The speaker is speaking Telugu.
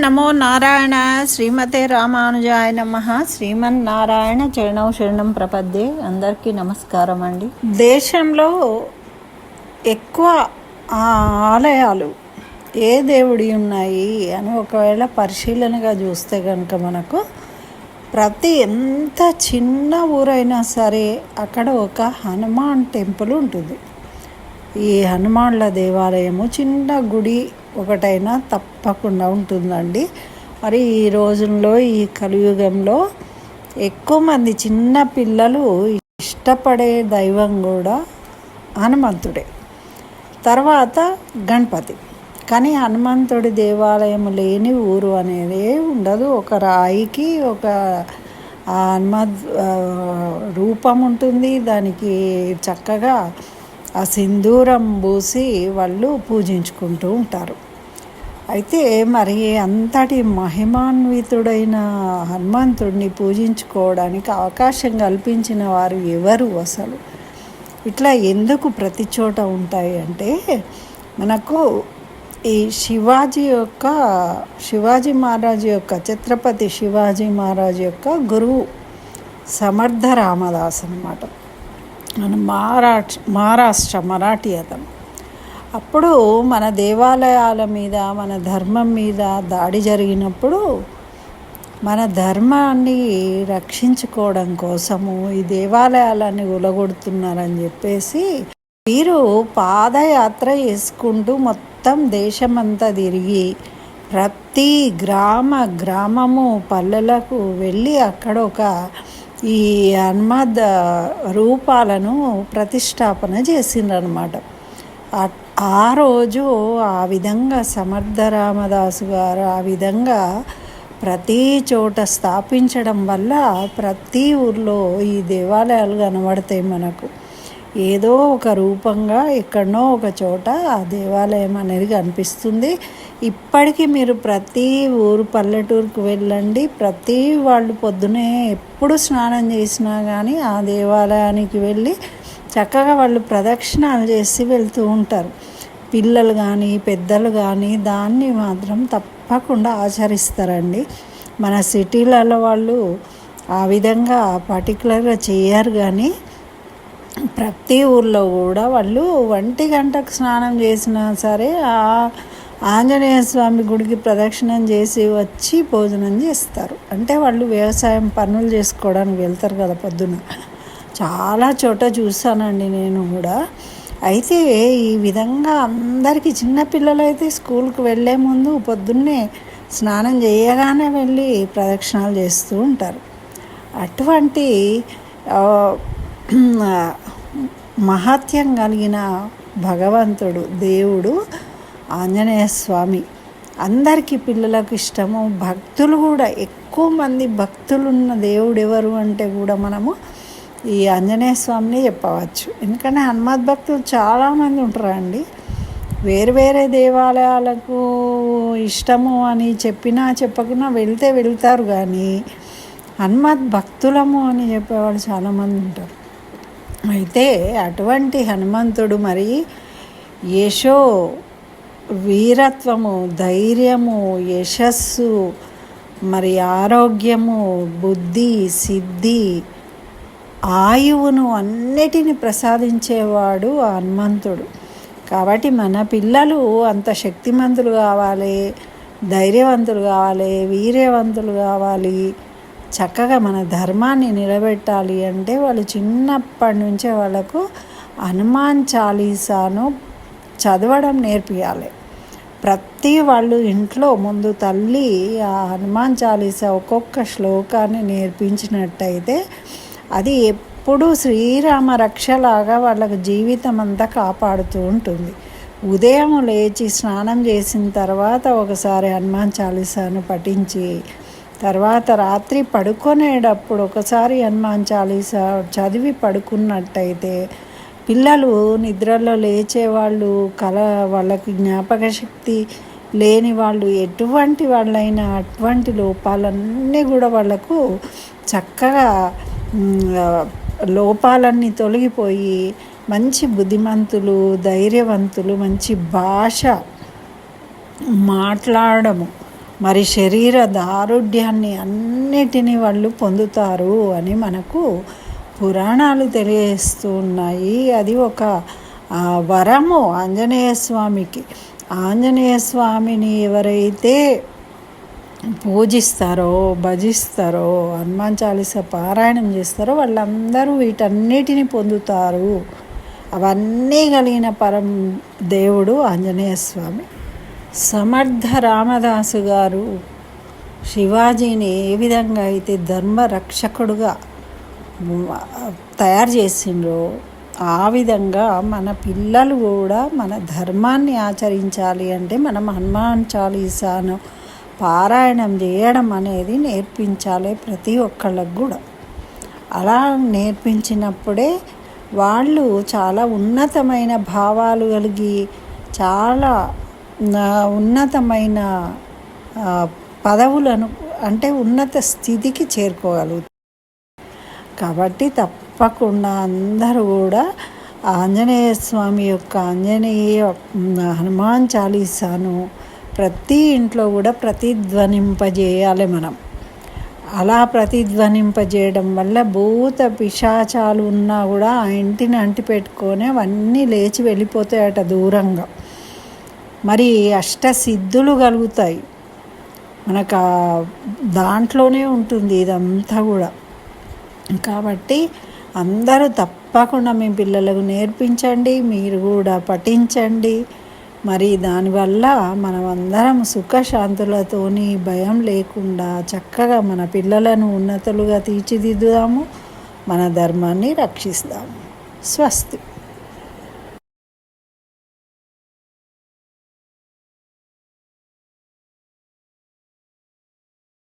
నమో నారాయణ శ్రీమతే రామానుజాయ నమ. శ్రీమన్నారాయణ చరణం శరణం ప్రపద్దే. అందరికీ నమస్కారం అండి. దేశంలో ఎక్కువ ఆలయాలు ఏ దేవుడి ఉన్నాయి అని ఒకవేళ పరిశీలనగా చూస్తే కనుక మనకు ప్రతి ఎంత చిన్న ఊరైనా సరే అక్కడ ఒక హనుమాన్ టెంపుల్ ఉంటుంది. ఈ హనుమాన్ల దేవాలయము చిన్న గుడి ఒకటైనా తప్పకుండా ఉంటుందండి. మరి ఈ రోజుల్లో ఈ కలియుగంలో ఎక్కువ మంది చిన్న పిల్లలు ఇష్టపడే దైవం కూడా హనుమంతుడే. తర్వాత గణపతి. కానీ హనుమంతుడి దేవాలయం లేని ఊరు అనేది ఉండదు. ఒక రాయికి ఒక హనుమ హనుమద్ రూపం ఉంటుంది. దానికి చక్కగా ఆ సింధూరం పూసి వాళ్ళు పూజించుకుంటూ ఉంటారు. అయితే మరి అంతటి మహిమాన్వితుడైన హనుమంతుడిని పూజించుకోవడానికి అవకాశం కల్పించిన వారు ఎవరు అసలు? ఇట్లా ఎందుకు ప్రతి చోట ఉంటాయి అంటే మనకు ఈ శివాజీ యొక్క శివాజీ మహారాజు యొక్క ఛత్రపతి శివాజీ మహారాజు యొక్క గురువు సమర్థ రామదాస్ అనమాట మన మహారాష్ట్ర మహారాష్ట్ర మరాఠీ అతను. అప్పుడు మన దేవాలయాల మీద మన ధర్మం మీద దాడి జరిగినప్పుడు మన ధర్మాన్ని రక్షించుకోవడం కోసము ఈ దేవాలయాలన్నీ ఉలగొడుతున్నారని చెప్పేసి వీరు పాదయాత్ర చేసుకుంటూ మొత్తం దేశమంతా తిరిగి ప్రతి గ్రామ గ్రామము పల్లెలకు వెళ్ళి అక్కడ ఒక ఈ హనుమద్ రూపాలను ప్రతిష్టాపన చేసిండ్రనమాట ఆ- రోజు ఆ విధంగా సమర్థ రామదాసు గారు ఆ విధంగా ప్రతి చోట స్థాపించడం వల్ల ప్రతి ఊర్లో ఈ దేవాలయాలు కనబడతాయి మనకు. ఏదో ఒక రూపంగా ఎక్కడనో ఒక చోట ఆ దేవాలయం అనేది కనిపిస్తుంది. ఇప్పటికీ మీరు ప్రతి ఊరు పల్లెటూరుకు వెళ్ళండి. ప్రతి వాళ్ళు పొద్దునే ఎప్పుడు స్నానం చేసినా కానీ ఆ దేవాలయానికి వెళ్ళి చక్కగా వాళ్ళు ప్రదక్షిణాలు చేసి వెళ్తూ ఉంటారు. పిల్లలు కానీ పెద్దలు కానీ దాన్ని మాత్రం తప్పకుండా ఆచరిస్తారండి. మన సిటీలలో వాళ్ళు ఆ విధంగా పర్టికులర్గా చేయరు కానీ ప్రతి ఊర్లో కూడా వాళ్ళు ఒంటి గంటకు స్నానం చేసినా సరే ఆ ఆంజనేయ స్వామి గుడికి ప్రదక్షిణం చేసి వచ్చి భోజనం చేస్తారు. అంటే వాళ్ళు వ్యవసాయం పనులు చేసుకోవడానికి వెళ్తారు కదా పొద్దున. చాలా చోట చూసానండి నేను కూడా. అయితే ఈ విధంగా అందరికీ చిన్నపిల్లలు అయితే స్కూల్కి వెళ్ళే ముందు పొద్దున్నే స్నానం చేయగానే వెళ్ళి ప్రదక్షిణాలు చేస్తూ ఉంటారు. అటువంటి మహాత్యం మహత్యం కలిగిన భగవంతుడు దేవుడు ఆంజనేయ స్వామి. అందరికీ పిల్లలకు ఇష్టము భక్తులు కూడా ఎక్కువ మంది భక్తులు ఉన్న దేవుడు ఎవరు అంటే కూడా మనము ఈ ఆంజనేయ స్వామిని చెప్పవచ్చు. ఎందుకంటే హనుమత్ భక్తులు చాలామంది ఉంటారండి. వేరు వేరే దేవాలయాలకు ఇష్టము అని చెప్పినా చెప్పకున్నా వెళ్తే వెళ్తారు కానీ హనుమత్ భక్తులము అని చెప్పేవాళ్ళు చాలామంది ఉంటారు. అయితే అటువంటి హనుమంతుడు మరి యశో వీరత్వము ధైర్యము యశస్సు మరి ఆరోగ్యము బుద్ధి సిద్ధి ఆయువును అన్నిటిని ప్రసాదించేవాడు ఆ హనుమంతుడు. కాబట్టి మన పిల్లలు అంత శక్తిమంతులు కావాలి ధైర్యవంతులు కావాలి వీర్యవంతులు కావాలి. చక్కగా మన ధర్మాన్ని నిలబెట్టాలి అంటే వాళ్ళు చిన్నప్పటి నుంచే వాళ్ళకు హనుమాన్ చాలీసాను చదవడం నేర్పియాలి. ప్రతి వాళ్ళు ఇంట్లో ముందు తల్లి ఆ హనుమాన్ చాలీసా ఒక్కొక్క శ్లోకాన్ని నేర్పించినట్టయితే అది ఎప్పుడూ శ్రీరామ రక్షలాగా వాళ్ళకు జీవితం అంతా కాపాడుతూ ఉంటుంది. ఉదయం లేచి స్నానం చేసిన తర్వాత ఒకసారి హనుమాన్ చాలీసాను పఠించి తర్వాత రాత్రి పడుకునేటప్పుడు ఒకసారి హనుమాన్ చాలీసా చదివి పడుకున్నట్టయితే పిల్లలు నిద్రలో లేచేవాళ్ళు కల వాళ్ళకి జ్ఞాపక శక్తి లేని వాళ్ళు ఎటువంటి వాళ్ళైనా అటువంటి లోపాలన్నీ కూడా వాళ్ళకు చక్కగా లోపాలన్నీ తొలగిపోయి మంచి బుద్ధిమంతులు ధైర్యవంతులు మంచి భాష మాట్లాడము. మరి శరీర దారుఢ్యాన్ని అన్నిటినీ వాళ్ళు పొందుతారు అని మనకు పురాణాలు తెలియజేస్తూ ఉన్నాయి అది ఒక వరము ఆంజనేయ స్వామికి. ఆంజనేయ స్వామిని ఎవరైతే పూజిస్తారో భజిస్తారో హనుమాన్ చాలీస పారాయణం చేస్తారో వాళ్ళందరూ వీటన్నిటిని పొందుతారు. అవన్నీ కలిగిన పరం దేవుడు ఆంజనేయ స్వామి. సమర్థ రామదాసు గారు శివాజీని ఏ విధంగా అయితే ధర్మ రక్షకుడుగా తయారు చేసిండ్రో ఆ విధంగా మన పిల్లలు కూడా మన ధర్మాన్ని ఆచరించాలి అంటే మనం హనుమాన్ చాలీసాను పారాయణం చేయడం అనేది నేర్పించాలి ప్రతి ఒక్కళ్ళకు కూడా. అలా నేర్పించినప్పుడే వాళ్ళు చాలా ఉన్నతమైన భావాలు కలిగి చాలా ఉన్నతమైన పదవులను అంటే ఉన్నత స్థితికి చేరుకోగలుగుతారు. కాబట్టి తప్పకుండా అందరూ కూడా ఆంజనేయ స్వామి యొక్క ఆంజనేయ హనుమాన్ చాలీసాను ప్రతి ఇంట్లో కూడా ప్రతిధ్వనింపజేయాలి మనం. అలా ప్రతిధ్వనింపజేయడం వల్ల భూత పిశాచాలు ఉన్నా కూడా ఆ ఇంటిని అంటిపెట్టుకొని అవన్నీ లేచి వెళ్ళిపోతాయట దూరంగా. మరి అష్ట సిద్ధులు కలుగుతాయి. మనకు ఆ దాంట్లోనే ఉంటుంది ఇదంతా కూడా. కాబట్టి అందరూ తప్పకుండా మీ పిల్లలకు నేర్పించండి మీరు కూడా పఠించండి. మరి దానివల్ల మనం అందరం సుఖశాంతులతోని భయం లేకుండా చక్కగా మన పిల్లలను ఉన్నతులుగా తీర్చిదిద్దుదాము మన ధర్మాన్ని రక్షిస్తాము. స్వస్తి.